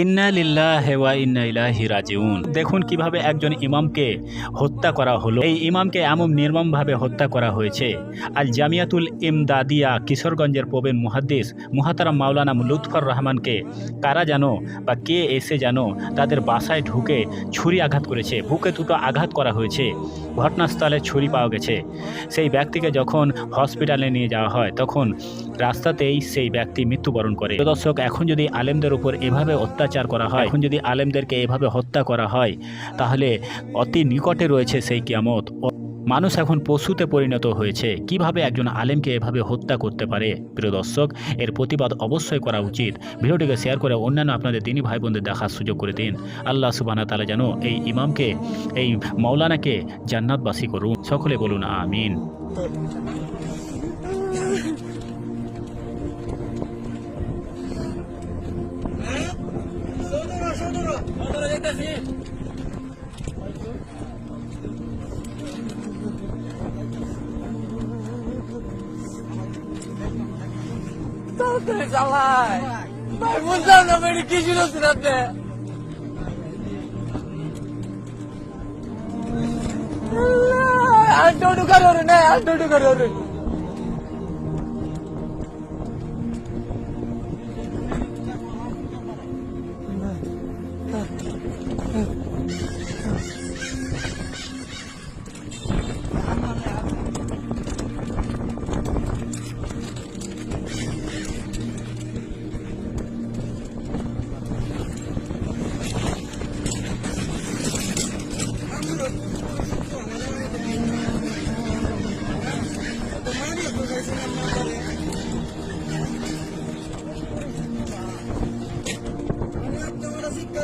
ইন্না দেখুন কীভাবে একজন ইমামকে হত্যা করা হলো। এই ইমামকে এমন নির্মমভাবে হত্যা করা হয়েছে। আল জামিয়াতুল ইমদাদিয়া কিশোরগঞ্জের প্রবীণ মুহাদ্দিস মুহাতারাম মাওলানা লুৎফর রহমানকে কারা জানো বা কে এসে জানো তাদের বাসায় ঢুকে ছুরি আঘাত করেছে, বুকে দুটো আঘাত করা হয়েছে, ঘটনাস্থলে ছুরি পাওয়া গেছে। সেই ব্যক্তিকে যখন হসপিটালে নিয়ে যাওয়া হয়, তখন রাস্তাতেই সেই ব্যক্তি মৃত্যুবরণ করে। দর্শক, এখন যদি আলেমদের উপর এভাবে অত্যাচার করা হয়। এখন যদি আলেমদেরকে এভাবে হত্যা করা হয়, তাহলে অতি নিকটে রয়েছে সেই কিয়ামত। মানুষ এখন পশুতে পরিণত হয়েছে। কীভাবে একজন আলেমকে এভাবে হত্যা করতে পারে? প্রিয় দর্শক, এর প্রতিবাদ অবশ্যই করা উচিত। ভিডিওটিকে শেয়ার করে অন্যান্য আপনাদের দিনী ভাই বোনদের দেখার সুযোগ করে দিন। আল্লাহ সুবানা তালা যেন এই ইমামকে, এই মৌলানাকে জান্নাতবাসী করুন। সকলে বলুন, আমিন। তাড়াতাড়ি চালায় ভাই বুঝলাম না ভাই কি শুনেছেন আপনি আল্টো ঢুকার না আল্টো ঢুকার Mm-hmm.